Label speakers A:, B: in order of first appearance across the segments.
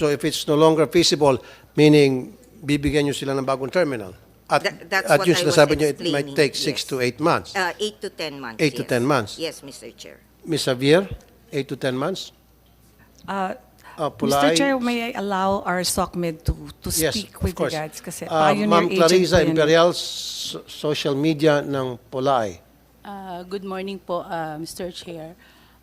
A: So if it's no longer feasible, meaning bibigyan nyo sila ng bagong terminal. At,
B: That- that's
A: at
B: what
A: yung
B: I was
A: sinasabi nyo, it might
B: explaining,
A: take six
B: yes.
A: to eight months.
B: Uh, eight to 10 months.
A: Eight to
B: yes.
A: 10 months.
B: Yes, Mr. Chair.
A: Ms. Xavier, eight to 10 months?
C: Uh,
A: Uh,
C: Mr.
A: Pulay?
C: Chair, may I allow our SOCMED to, to
A: Yes,
C: speak
A: of
C: with
A: course.
C: regards kasi
A: Uh,
C: pioneer
A: Ma'am
C: agent
A: Clarissa
C: po.
A: Imperial, so- social media ng Polay.
D: Ah, good morning po, ah, Mr. Chair.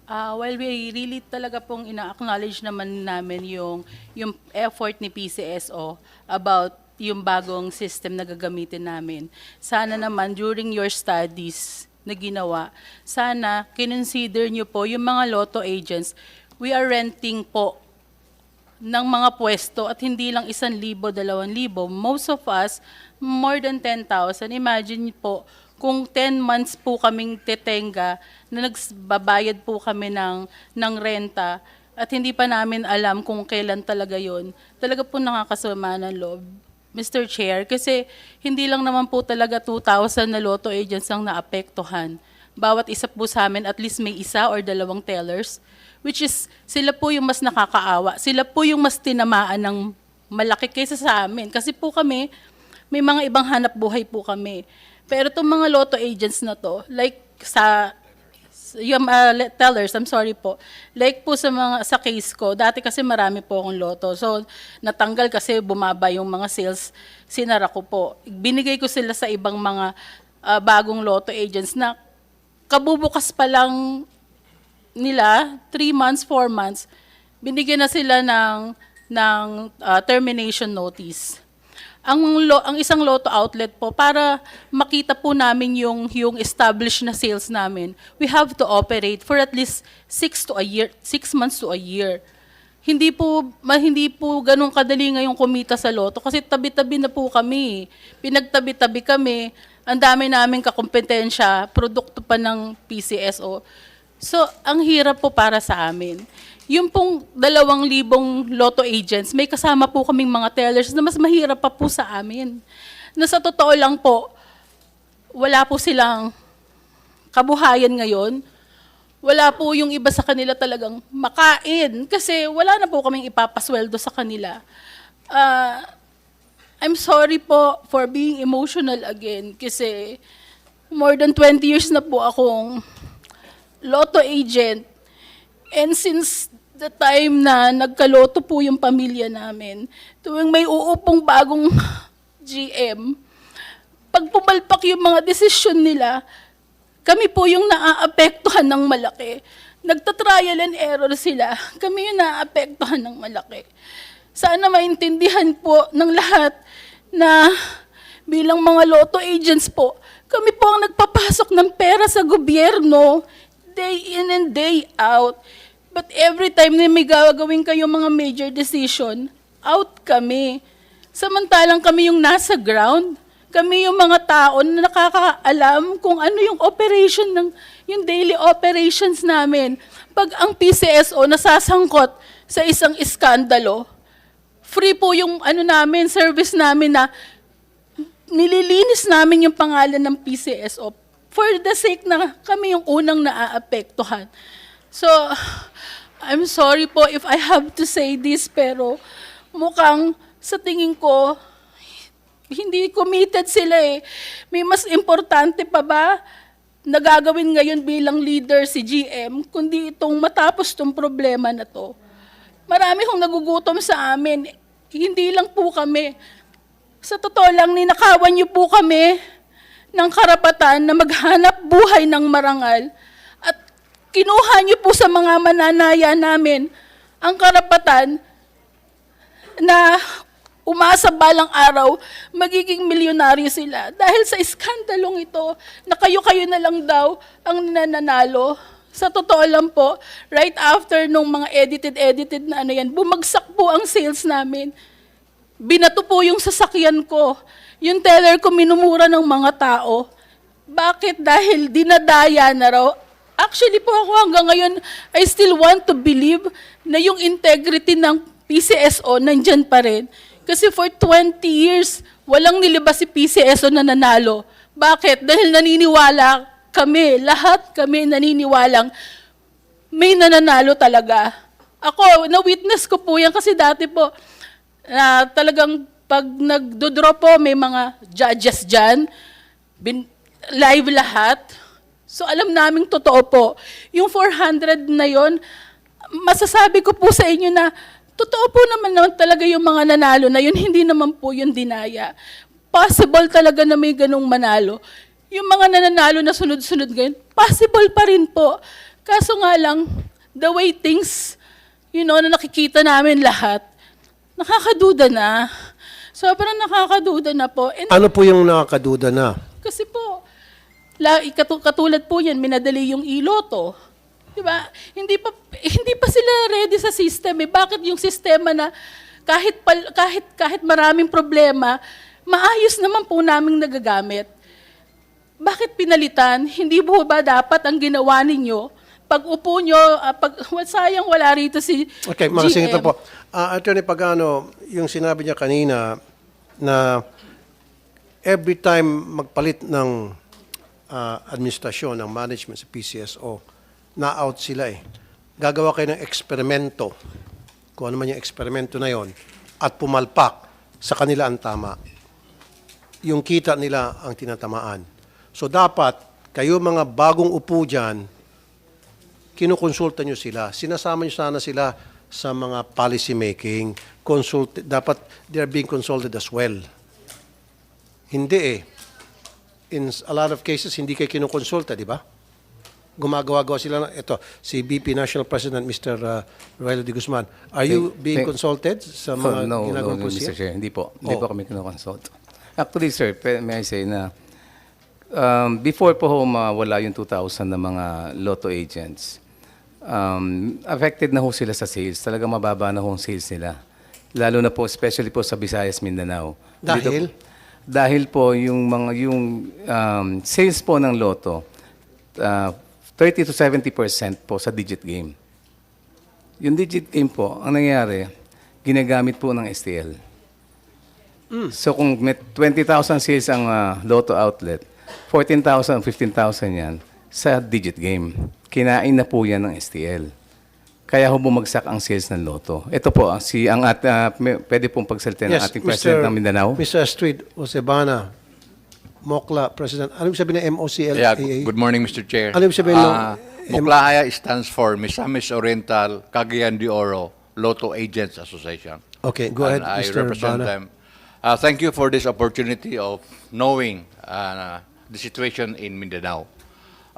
D: Ah, while we really talaga pong ina-acknowledge naman namin yung, yung effort ni PCSO about yung bagong system na gagamitin namin. Sana naman during your studies na ginawa, sana kinonsider nyo po yung mga lotto agents. We are renting po ng mga pwesto at hindi lang isang libo, dalawang libo. Most of us, more than 10,000. Imagine po, kung 10 months po kaming tetenga na nagbabayad po kami ng, ng renta at hindi pa namin alam kung kailan talaga yon talaga po nakakasama ng loob. Mr. Chair, kasi hindi lang naman po talaga 2,000 na lotto agents ang naapektuhan. Bawat isa po sa amin, at least may isa or dalawang tellers which is sila po yung mas nakakaawa. Sila po yung mas tinamaan ng malaki kaysa sa amin. Kasi po kami, may mga ibang hanap buhay po kami. Pero itong mga lotto agents na to, like sa yung uh, le- tellers, I'm sorry po. Like po sa mga sa case ko, dati kasi marami po akong loto. So natanggal kasi bumaba yung mga sales, sinara ko po. Binigay ko sila sa ibang mga uh, bagong lotto agents na kabubukas pa lang nila, 3 months, 4 months, binigyan na sila ng, ng uh, termination notice. Ang, lo, ang isang lotto outlet po, para makita po namin yung, yung established na sales namin, we have to operate for at least 6 to a year, 6 months to a year. Hindi po, ma, hindi po ganun kadali ngayong kumita sa loto kasi tabi-tabi na po kami. Pinagtabi-tabi kami. Ang dami namin kakompetensya, produkto pa ng PCSO. So, ang hirap po para sa amin. Yung pong dalawang libong lotto agents, may kasama po kaming mga tellers na mas mahirap pa po sa amin. Na sa totoo lang po, wala po silang kabuhayan ngayon. Wala po yung iba sa kanila talagang makain kasi wala na po kaming ipapasweldo sa kanila. Ah, I'm sorry po for being emotional again kasi more than 20 years na po akong lotto agent. And since the time na nagkaloto po yung pamilya namin, tuwing may uupong bagong GM, pag pumalpak yung mga desisyon nila, kami po yung naaapektuhan ng malaki. Nagtatrial and error sila. Kami yung naaapektuhan ng malaki. Sana maintindihan po ng lahat na bilang mga lotto agents po, kami po ang nagpapasok ng pera sa gobyerno day in and day out. But every time na may gagawin kayo mga major decision, out kami. Samantalang kami yung nasa ground. Kami yung mga tao na nakakaalam kung ano yung operation ng, yung daily operations namin. Pag ang PCSO nasasangkot sa isang iskandalo, free po yung ano namin, service namin na nililinis namin yung pangalan ng PCSO for the sake na kami yung unang naaapektuhan. So, I'm sorry po if I have to say this, pero mukhang sa tingin ko, hindi committed sila eh. May mas importante pa ba na gagawin ngayon bilang leader si GM, kundi itong matapos tong problema na to. Marami hong nagugutom sa amin. Hindi lang po kami. Sa totoo lang, ninakawan niyo po kami ng karapatan na maghanap buhay ng marangal kinuha niyo po sa mga mananaya namin ang karapatan na umasa balang araw magiging milyonaryo sila dahil sa iskandalong ito na kayo-kayo na lang daw ang nananalo. Sa totoo lang po, right after nung mga edited-edited na ano yan, bumagsak po ang sales namin. Binato po yung sasakyan ko. Yung teller ko minumura ng mga tao. Bakit? Dahil dinadaya na raw. Actually po ako hanggang ngayon, I still want to believe na yung integrity ng PCSO nandyan pa rin. Kasi for 20 years, walang nilabas si PCSO na nanalo. Bakit? Dahil naniniwala kami, lahat kami naniniwalang may nananalo talaga. Ako, na-witness ko po yan kasi dati po, na talagang pag nagdodraw po, may mga judges dyan, bin, live lahat. So alam naming totoo po. Yung 400 na yon, masasabi ko po sa inyo na totoo po naman naman talaga yung mga nanalo na yun, hindi naman po yung dinaya. Possible talaga na may ganong manalo. Yung mga nananalo na sunod-sunod ngayon, possible pa rin po. Kaso nga lang, the way things, you know, na nakikita namin lahat, nakakaduda na. Sobrang nakakaduda na po. And
A: Ano po yung nakakaduda na?
D: kasi po, la, katu- katulad po yan, minadali yung iloto. Di ba? Hindi pa, hindi pa sila ready sa system. Eh. Bakit yung sistema na kahit, pal, kahit, kahit maraming problema, maayos naman po naming nagagamit. Bakit pinalitan? Hindi po ba dapat ang ginawa ninyo? Pag upo nyo, ah, pag, sayang wala rito si
A: Okay, mga
D: GM.
A: singito po. Ah, Attorney Pagano, yung sinabi niya kanina na every time magpalit ng ah, administrasyon, ng management sa PCSO, na-out sila eh. Gagawa kayo ng eksperimento, kung ano man yung eksperimento na yon, at pumalpak sa kanila ang tama. Yung kita nila ang tinatamaan. So dapat, kayo mga bagong upo dyan, kinukonsulta nyo sila. Sinasama nyo sana sila sa mga policy making. Consult, dapat they are being consulted as well. Hindi eh. In a lot of cases, hindi kayo kinukonsulta, di ba? Gumagawa-gawa sila ng, ito, si BP National President, Mr. Uh, Rogelio de Guzman. Are you
B: Thank-
A: being
B: thank-
A: consulted sa
B: Oh,
A: mga
B: no, no,
A: ginagawang
B: no,
A: polisiya?
B: Mr. Chair. Hindi po. Hindi
A: Oh.
B: po kami kinoconsult. Actually, sir, pe- may I say na um, before po ho mawala yung 2,000 na mga lotto agents, um, affected na ho sila sa sales. Talaga mababa na ho ang sales nila. Lalo na po, especially po sa Visayas, Mindanao.
A: Dahil?
B: Dahil po yung mga yung um, sales po ng lotto, uh, 30 to 70% po sa digit game. Yung digit game po, ang nangyayari, ginagamit po ng STL. So kung may 20,000 sales ang ah, lotto outlet, 14,000, 15,000 yan sa digit game. Kinain na po yan ng STL. Kaya ho bumagsak ang sales ng lotto. Ito po, ah, si ang at, may- pwede pong pagsalita ng ating President ng Mindanao.
A: Mr. Astrid Osebana, Mokla President. Ano yung sabihin ng MOCLAA?
E: Yeah, good morning, Mr. Chair.
A: Ano ibig sabihin ng-
E: Ah, Muklahaya stands for Misamis Oriental Cagayan de Oro Lotto Agents Association.
A: Okay, go ahead,
E: And I
A: Mr.
E: represent
A: Bana.
E: them. Uh, thank you for this opportunity of knowing uh, the situation in Mindanao.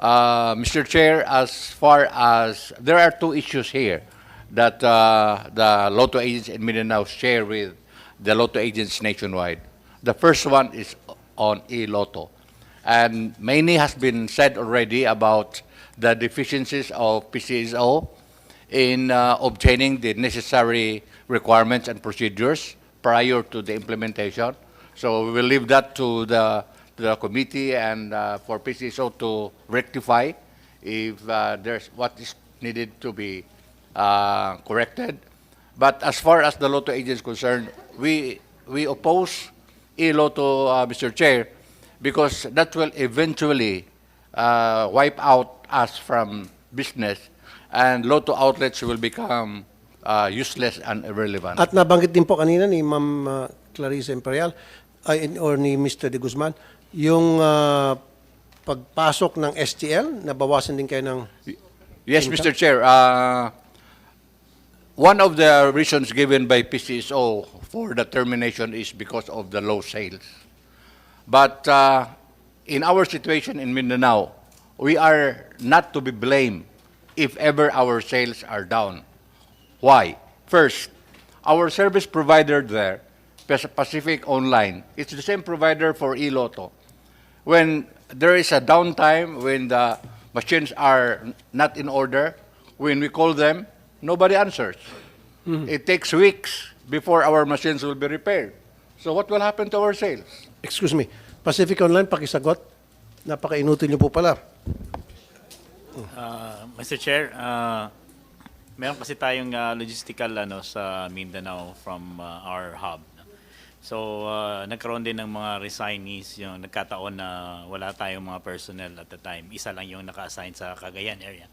E: Uh, Mr. Chair, as far as there are two issues here that uh, the Lotto agents in Mindanao share with the Lotto agents nationwide. The first one is on e-Lotto. And many has been said already about the deficiencies of PCSO in uh, obtaining the necessary requirements and procedures prior to the implementation. So we will leave that to the, to the committee and uh, for PCSO to rectify if uh, there's what is needed to be uh, corrected. But as far as the Lotto agent is concerned, we, we oppose e-Lotto, uh, Mr. Chair, because that will eventually uh, wipe out us from business and Lotto outlets will become uh, useless and irrelevant.
A: At nabanggit din po kanina ni Ma'am uh, Clarissa Imperial ay, or ni Mr. De Guzman, yung uh, pagpasok ng STL, nabawasan din kayo ng...
E: Yes, Mr. Chair. Uh, one of the reasons given by PCSO for the termination is because of the low sales. But uh, in our situation in Mindanao, we are not to be blamed if ever our sales are down. Why? First, our service provider there, Pas- Pacific Online, it's the same provider for eLotto. When there is a downtime, when the machines are not in order, when we call them, nobody answers. It takes weeks before our machines will be repaired. So what will happen to our sales?
A: Excuse me, Pacific Online, pakisagot. Napaka-inutil niyo po pala.
F: Uh, Mr. Chair, uh, meron kasi tayong uh, logistical ano sa Mindanao from uh, our hub. So, uh, nagkaroon din ng mga resignees yung nagkataon na wala tayong mga personnel at the time. Isa lang yung naka-assign sa Cagayan area.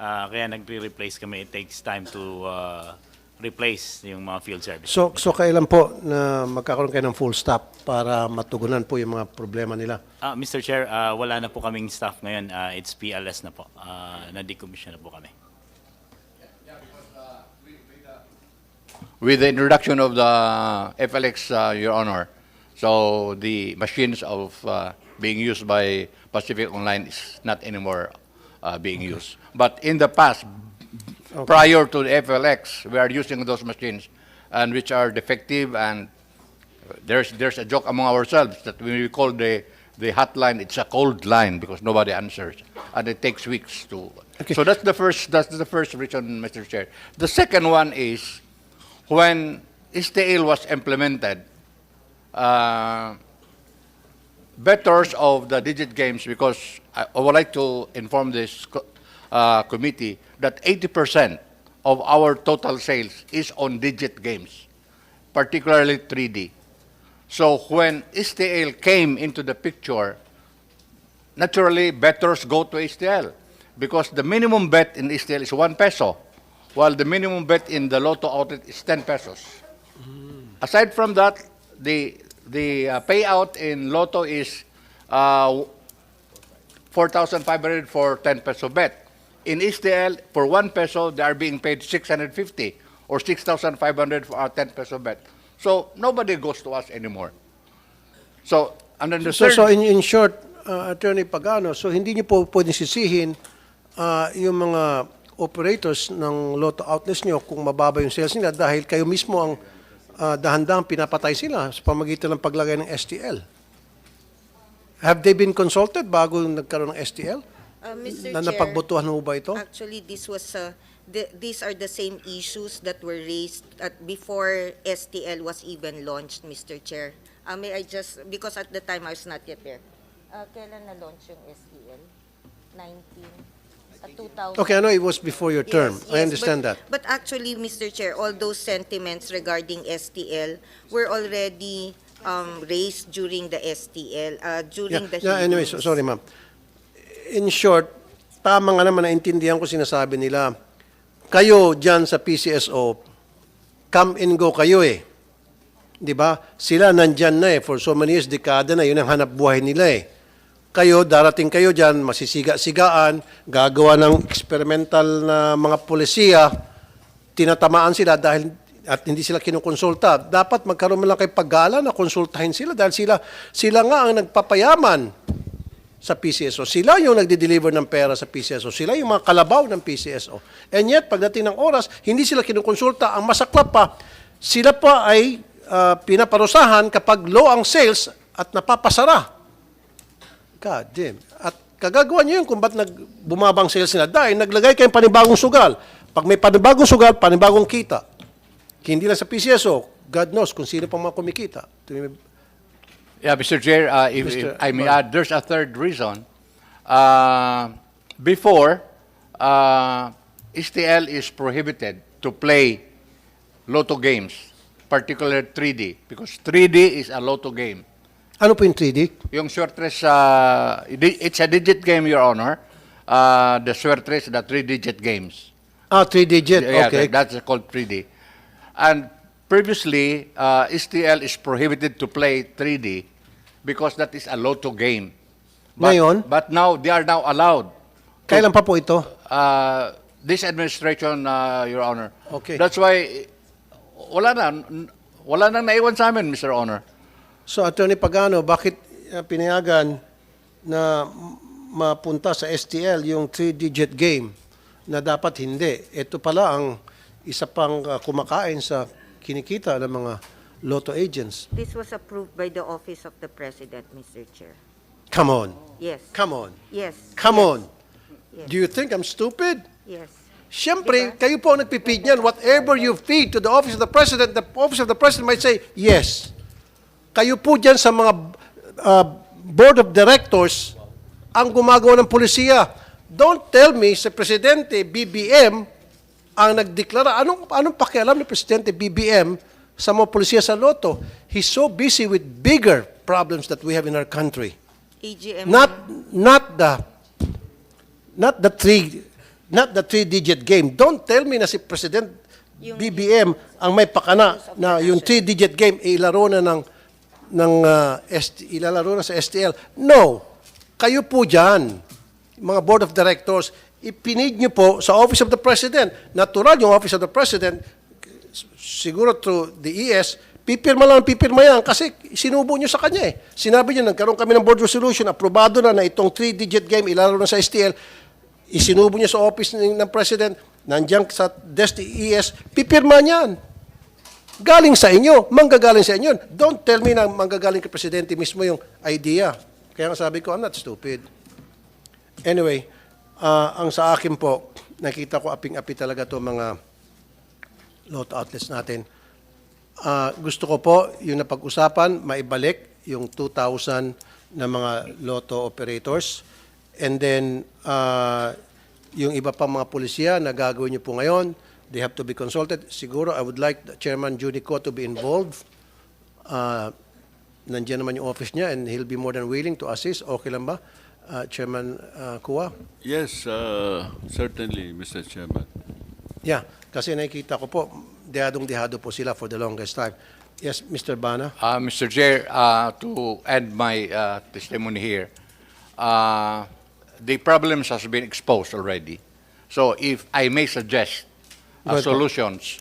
F: Ah, kaya nagre-replace kami. It takes time to ah, replace yung mga field service.
A: So, so kailan po na magkakaroon kayo ng full stop para matugunan po yung mga problema nila?
F: Ah, Mr. Chair, ah, wala na po kaming staff ngayon. Ah, it's PLS na po. Ah, na-decommission na po kami.
E: With the introduction of the FLX, uh, Your Honor, so the machines of uh, being used by Pacific Online is not anymore uh, being used. But in the past, prior to the FLX, we are using those machines and which are defective and there's there's a joke among ourselves that when we call the the hotline, it's a cold line because nobody answers, and it takes weeks to.
A: Okay.
E: So that's the first that's the first reason, Mr. Chair. The second one is when STL was implemented, uh, bettors of the digit games, because I, I would like to inform this co- uh, committee that 80% of our total sales is on digit games, particularly 3D. So when STL came into the picture, naturally bettors go to STL because the minimum bet in STL is 1 peso, while the minimum bet in the Lotto outlet is 10 pesos. Aside from that, the the uh, payout in Lotto is uh, 4,500 for 10 peso bet. In STL, for 1 peso, they are being paid 650 or 6,500 for our 10 peso bet. So nobody goes to us anymore. So, and then the
A: So,
E: third,
A: so in, in short, uh, Attorney Pagano, so hindi niyo po pwedeng sisihin uh, yung mga operators ng Lotto outlets niyo kung mababa yung sales nila dahil kayo mismo ang uh, dahan-dahang pinapatay sila sa pamagitan ng paglagay ng STL. Have they been consulted bago nagkaroon ng STL?
G: Uh, Mr.
A: Na
G: Chair,
A: napagbutuhan ho ba ito?
G: Actually, this was, uh, the- these are the same issues that were raised at before STL was even launched, Mr. Chair. Uh, May I just, because at the time I was not yet there. Uh, Kailan na-launch yung STL? 19? Uh, 2000?
A: Okay, I know it was before your term.
G: Yes,
A: I
G: yes,
A: understand
G: but-
A: that.
G: But actually, Mr. Chair, all those sentiments regarding STL were already um, raised during the STL, uh, during the
A: Yeah, anyway, so, sorry ma'am. In short, tama nga naman naintindihan ko sinasabi nila. Kayo dyan sa PCSO, come and go kayo eh. Di ba? Sila nandyan na eh. For so many years, dekada na. Yun ang hanap buhay nila eh. Kayo, darating kayo dyan, masisiga-sigaan, gagawa ng experimental na mga polisiya, tinatamaan sila dahil at hindi sila kinukonsulta. Dapat magkaroon lang kayo paggala na konsultahin sila dahil sila, sila nga ang nagpapayaman sa PCSO. Sila yung nagde-deliver ng pera sa PCSO. Sila yung mga kalabaw ng PCSO. And yet, pagdating ng oras, hindi sila kinukonsulta. Ang masaklap pa, sila pa ay ah, pinaparusahan kapag low ang sales at napapasara. God damn. At kagagawa niyo yun kung ba't nag, bumabang sales nila. Dahil naglagay kayong panibagong sugal. Pag may panibagong sugal, panibagong kita. Hindi lang sa PCSO, God knows kung sino pang mga kumikita.
E: Yeah, Mr. Chair, uh, if,
A: Mr.
E: if I may add, there's a third reason. Uh, before, uh, STL is prohibited to play lotto games, particularly 3D, because 3D is a lotto game.
A: Ano po yung 3D?
E: Yung Swertres, uh, it's a digit game, Your Honor. Uh, the Swertres, the three-digit games.
A: Ah, 3-digit.
E: Yeah,
A: okay.
E: that- that's called 3D. And previously, uh, STL is prohibited to play 3D because that is a lotto game. But,
A: Ngayon?
E: But now, they are now allowed.
A: Kailan pa po ito?
E: Uh, this administration, uh, Your Honor.
A: Okay.
E: That's why, wala na, wala nang naiwan sa amin, Mr. Honor.
A: So, Attorney Pagano, bakit uh, pinayagan na mapunta sa STL yung three-digit game na dapat hindi? Ito pala ang isa pang uh, kumakain sa kinikita ng mga lotto agents.
G: This was approved by the Office of the President, Mr. Chair.
A: Come on.
G: Yes.
A: Come on.
G: Yes.
A: Come
G: yes,
A: on.
G: Yes.
A: Do you think I'm stupid?
G: Yes.
A: Siyempre,
G: Diba?
A: kayo po ang nagpipid niyan. Whatever you feed to the office of the president, the office of the president might say, yes. Kayo po dyan sa mga uh, board of directors ang gumagawa ng polisiya. Don't tell me sa presidente, BBM, ang nagdeklara. Anong, anong pakialam ni presidente BBM sa mga polisiya sa loto? He's so busy with bigger problems that we have in our country.
G: AGM.
A: Not, not the, not the three not the three-digit game. Don't tell me na si President BBM ang may pakana na yung three-digit game ay ilaro na ng, ng ah, ST, ilalaro na sa STL. No. Kayo po dyan, mga board of directors, ipinid nyo po sa Office of the President. Natural yung Office of the President, siguro through the ES, pipirma lang, pipirma yan kasi sinubo nyo sa kanya eh. Sinabi nyo, nagkaroon kami ng board resolution, aprobado na na itong three-digit game, ilalaro na sa STL, isinubo nyo sa office ng, ng President, nandiyan sa desk ni ES, pipirma niyan. Galing sa inyo, manggagaling sa inyo. Don't tell me na manggagaling kay Presidente mismo yung idea. Kaya nga sabi ko, I'm not stupid. Anyway, ah, ang sa akin po, nakita ko aping-api talaga to mga lot outlets natin. Ah, gusto ko po yung napag-usapan, maibalik yung 2,000 na mga lotto operators. And then, ah, yung iba pang mga pulisya na gagawin niyo po ngayon, they have to be consulted. Siguro, I would like the Chairman Junico to be involved. Ah, nandiyan naman yung office niya and he'll be more than willing to assist. Okay lang ba, Ah, Chairman uh, Kuwa?
H: Yes, uh, certainly, Mr. Chairman.
A: Yeah, kasi nakikita ko po, dehadong-dehado po sila for the longest time. Yes, Mr. Bana?
E: Uh, Mr. Chair, uh, to add my uh, testimony here, uh, the problems has been exposed already. So if I may suggest uh, solutions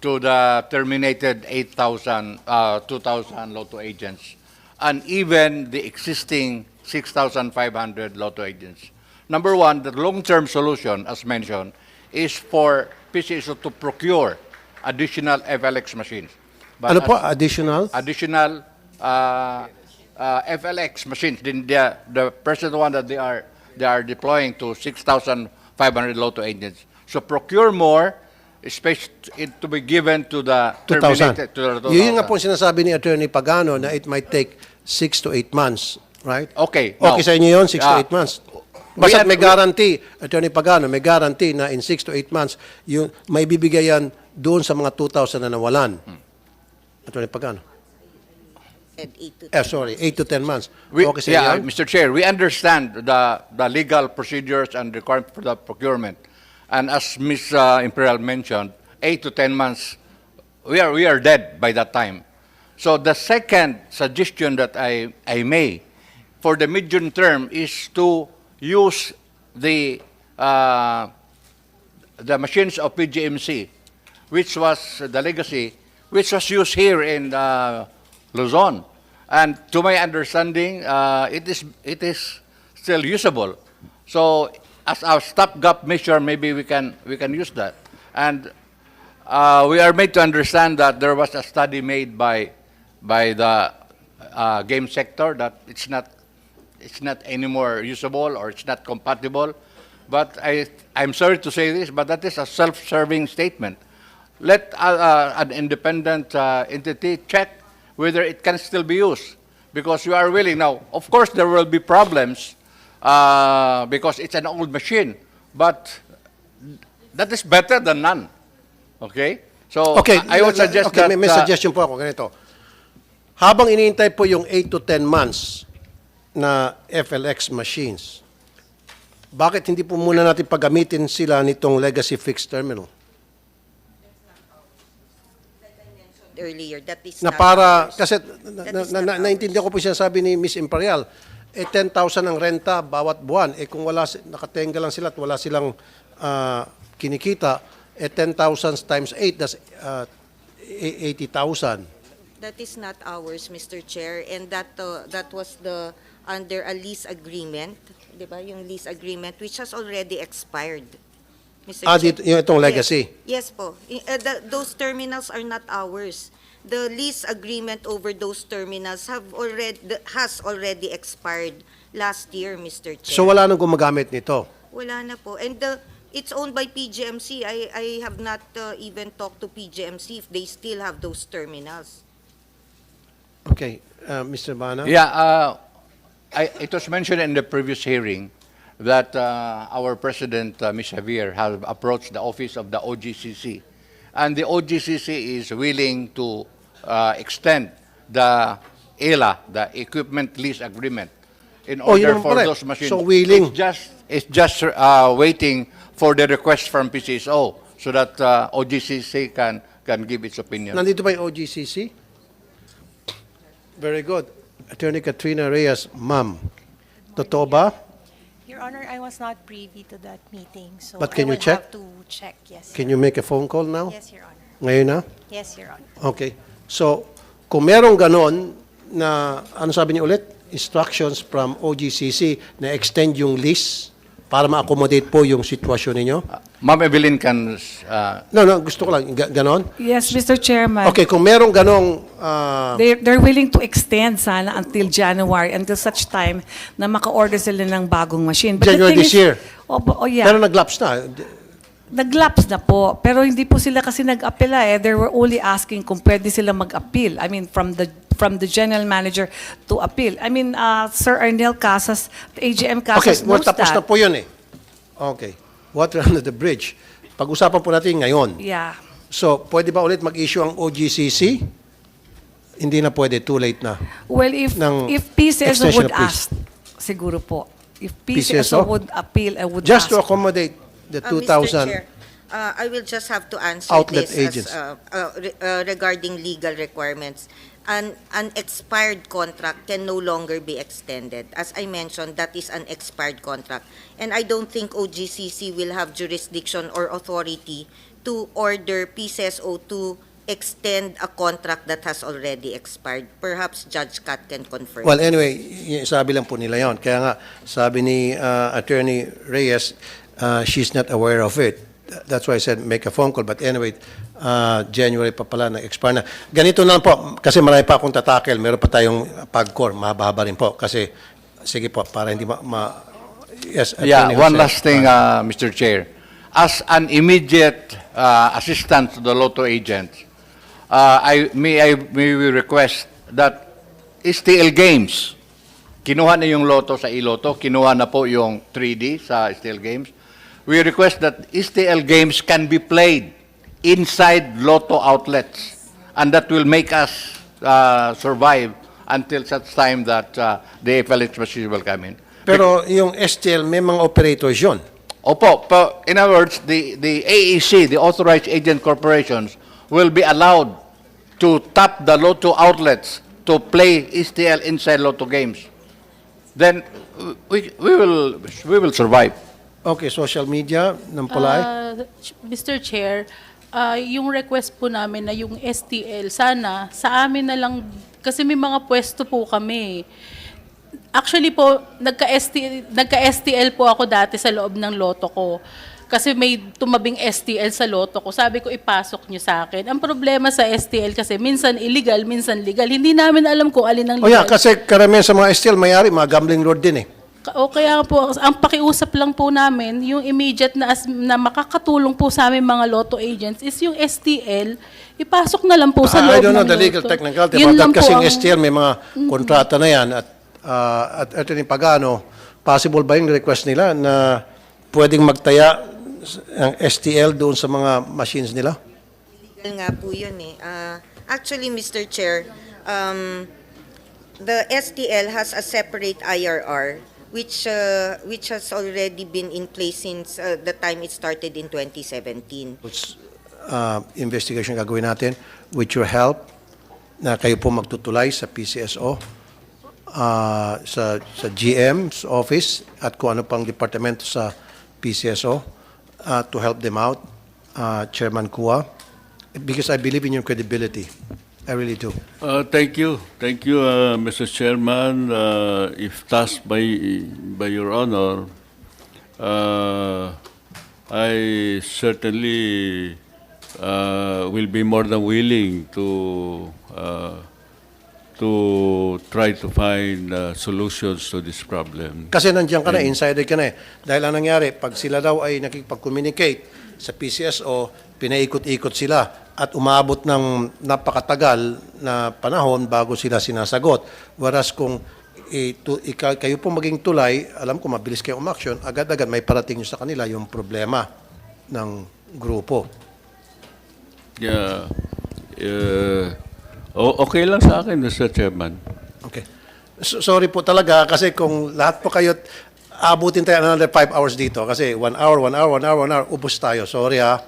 E: to the terminated 8,000, uh, 2,000 lotto agents, and even the existing 6,500 lotto agents. Number one, the long-term solution, as mentioned, is for PCSO to procure additional FLX machines. But
A: Ano
E: as-
A: po, additional?
E: additional uh, uh, FLX machines. Then the, the present one that they are they are deploying to 6,500 lotto agents. So procure more, especially it to be given to the
A: 2,000.
E: terminated to the 2,000.
A: Yun nga po ang sinasabi ni Attorney Pagano na it might take 6 to 8 months, right?
E: Okay. now,
A: Okay sa inyo yun, 6 to
E: uh,
A: 8 months. Basta may
E: we-
A: guarantee, Attorney Pagano, may guarantee na in 6 to 8 months, yun, may bibigay yan doon sa mga 2,000 na nawalan.
E: Hmm.
A: Attorney Pagano.
G: Said eight to
A: Eh,
G: 10
A: sorry,
G: months.
A: 8 to 10 months.
E: We,
A: okay sa
E: yeah,
A: inyo?
E: Mr. Chair, we understand the, the legal procedures and requirements for the procurement. And as Ms. uh, Imperial mentioned, eight to 10 months, we are, we are dead by that time. So the second suggestion that I, I may for the medium term is to use the, uh, the machines of PGMC, which was the legacy, which was used here in uh, Luzon. And to my understanding, uh, it is it is still usable. So as our stopgap measure, maybe we can we can use that. And uh, we are made to understand that there was a study made by by the uh, game sector that it's not it's not anymore usable or it's not compatible. But I I'm sorry to say this, but that is a self-serving statement. Let uh, uh, an independent uh, entity check whether it can still be used because you are willing now. Of course, there will be problems uh, because it's an old machine, but that is better than none. Okay? So
A: Okay,
E: I, I would suggest
A: okay,
E: that
A: may, may
E: uh,
A: suggestion po ako ganito. Habang iniintay po yung 8 to 10 months na FLX machines, bakit hindi po muna natin paggamitin sila nitong legacy fixed terminal?
G: earlier, that is
A: Na para,
G: ours.
A: kasi na, na, na, naintindihan ko po siya sabi ni Miss Imperial, eh 10,000 ang renta bawat buwan. Eh kung wala, nakatenga lang sila at wala silang ah, kinikita, eh 10,000 times 8, that's ah, e- 80,000.
G: That is not ours, Mr. Chair, and that, uh, that was the, under a lease agreement, di ba, yung lease agreement, which has already expired. Mr.
A: Ah,
G: Chair.
A: dito- yung itong
G: Yes.
A: legacy.
G: Yes po. I- uh, the- Those terminals are not ours. The lease agreement over those terminals have already, has already expired last year, Mr. Chair.
A: So wala nang gumagamit nito.
G: Wala na po. And the, it's owned by PGMC. I, I have not uh, even talked to PGMC if they still have those terminals.
A: Okay, uh, Mr. Bana?
E: Yeah, uh, I, it was mentioned in the previous hearing that uh, our president, uh, Ms. Javier, has approached the office of the OGCC. And the OGCC is willing to uh, extend the ELA, the Equipment Lease Agreement, in
A: Oh, yun
E: order for
A: eh.
E: those machines.
A: So willing.
E: It's just, it's just uh, waiting for the request from PCSO so that uh, OGCC can, can give its opinion.
A: Nandito ba yung OGCC? Very good. Attorney Katrina Reyes, ma'am. Totoo ba?
I: Your Honor, I was not privy to that meeting, so
A: But can
I: I
A: you
I: will
A: check?
I: have to check, yes.
A: Can you make a phone call now?
I: Yes, Your Honor.
A: Ngayon na?
I: Yes, Your Honor.
A: Okay. So, kung merong ganon na, ano sabi niyo ulit? Instructions from OGCC na extend yung list para ma-accommodate po yung sitwasyon ninyo?
E: Ma'am Evelyn can, uh,
A: No, no, gusto ko lang, ga- ganon.
C: Yes, Mr. Chairman.
A: Okay, kung merong ganong, ah,
C: They're, they're willing to extend sana until January, until such time na maka-order sila ng bagong machine. But the
A: January
C: thing
A: this
C: is-
A: year?
C: Opo, oh yeah.
A: pero nag-lapse na.
C: Nag-lapse na po, pero hindi po sila kasi nag-apela eh. They were only asking kung pwede sila mag-appeal. I mean, from the from the general manager to appeal. I mean, uh, Sir Arnel Casas, the AGM
A: Okay,
C: Casas
A: well,
C: knows
A: tapos na
C: that.
A: po yun eh. Okay. Water under the bridge. Pag-usapan po natin ngayon.
C: Yeah.
A: So, pwede ba ulit mag-issue ang OGCC? Hindi na pwede, too late na.
C: Well, if
A: ng
C: if PCSO would ask, siguro po. If
A: PCSO?
C: PCSO would appeal, I would
A: Just
C: ask.
A: to accommodate the
G: Uh, Mr. Chair,
A: 2,000.
G: uh, I will just have to answer
A: Outlet
G: this
A: agents.
G: as, uh, uh, re- uh, regarding legal requirements. An, an expired contract can no longer be extended. As I mentioned, that is an expired contract. And I don't think OGCC will have jurisdiction or authority to order PCSO to extend a contract that has already expired. Perhaps Judge Cat can confirm.
A: Well, anyway, y- sabi lang po nila yon. Kaya nga, sabi ni uh, Attorney Reyes, uh, she's not aware of it. That's why I said make a phone call. But anyway, uh, January pa pala na-expire na. Ganito na lang po, kasi marami pa akong tatakel. Meron pa tayong pag-core, mahaba rin po. Kasi, sige po, para hindi ma... ma- yes,
E: Yeah, one
A: Jose.
E: last thing, uh, Mr. Chair. As an immediate uh, assistant to the lotto agent, uh, I, may I may we request that STL Games, kinuha na yung lotto sa iLotto, kinuha na po yung 3D sa STL Games. We request that STL Games can be played inside lotto outlets, and that will make us uh, survive until such time that uh, the FLH machine will come in.
A: Pero yung STL, may mga operators yon.
E: Opo, pero in other words, the, the AEC, the Authorized Agent Corporations, will be allowed to tap the Lotto outlets to play STL inside Lotto games. Then we, we will we will survive.
A: Okay, social media ng Pulay.
D: Uh, Mr. Chair, uh, yung request po namin na yung STL, sana sa amin na lang, kasi may mga pwesto po kami. Actually po, nagka-STL, nagka-STL po ako dati sa loob ng loto ko. Kasi may tumabing STL sa loto ko. Sabi ko, ipasok nyo sa akin. Ang problema sa STL kasi minsan illegal, minsan legal. Hindi namin alam kung alin ang
A: Oh yeah,
D: legal.
A: kasi karamihan sa mga STL, mayari, mga gambling lord din eh.
D: O kaya po, ang pakiusap lang po namin, yung immediate na, as, na makakatulong po sa aming mga lotto agents is yung STL, ipasok na lang po sa
A: I
D: loob
A: don't know the legal
D: lotto.
A: technicality
D: Yun
A: about that
D: lang po
A: kasi yung
D: ang-
A: STL may mga kontrata na yan at uh, at Attorney Pagano, possible ba yung request nila na pwedeng magtaya ng STL doon sa mga machines nila?
G: Legal nga po yun eh. Ah, actually, Mr. Chair, um, the STL has a separate IRR which uh, which has already been in place since uh, the time it started in 2017.
A: Which uh, investigation gagawin natin with your help na kayo po magtutulay sa PCSO uh, sa sa GM's office at kung ano pang departamento sa PCSO uh, to help them out, uh, Chairman Kua, because I believe in your credibility. I really do.
H: Uh, Thank you. Thank you, uh, Mr. Chairman. Uh, If tasked by, by your honor, uh, I certainly uh, will be more than willing to, uh, to try to find uh, solutions to this problem.
A: Kasi nandiyan ka na, insider ka na eh. Dahil ang nangyari, pag sila daw ay nakikipag-communicate sa PCSO, pinaikot-ikot sila at umabot ng napakatagal na panahon bago sila sinasagot. Whereas kung ito, ika, kayo po maging tulay, alam ko mabilis kayo umaksyon, agad-agad may parating nyo sa kanila yung problema ng grupo.
H: Yeah. Uh, o- okay lang sa akin, Mr. Chairman.
A: Okay. So- sorry po talaga kasi kung lahat po kayo abutin tayo another five hours dito kasi one hour, one hour, one hour, one hour, ubos tayo. Sorry ha.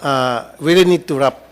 A: Uh, we really need to wrap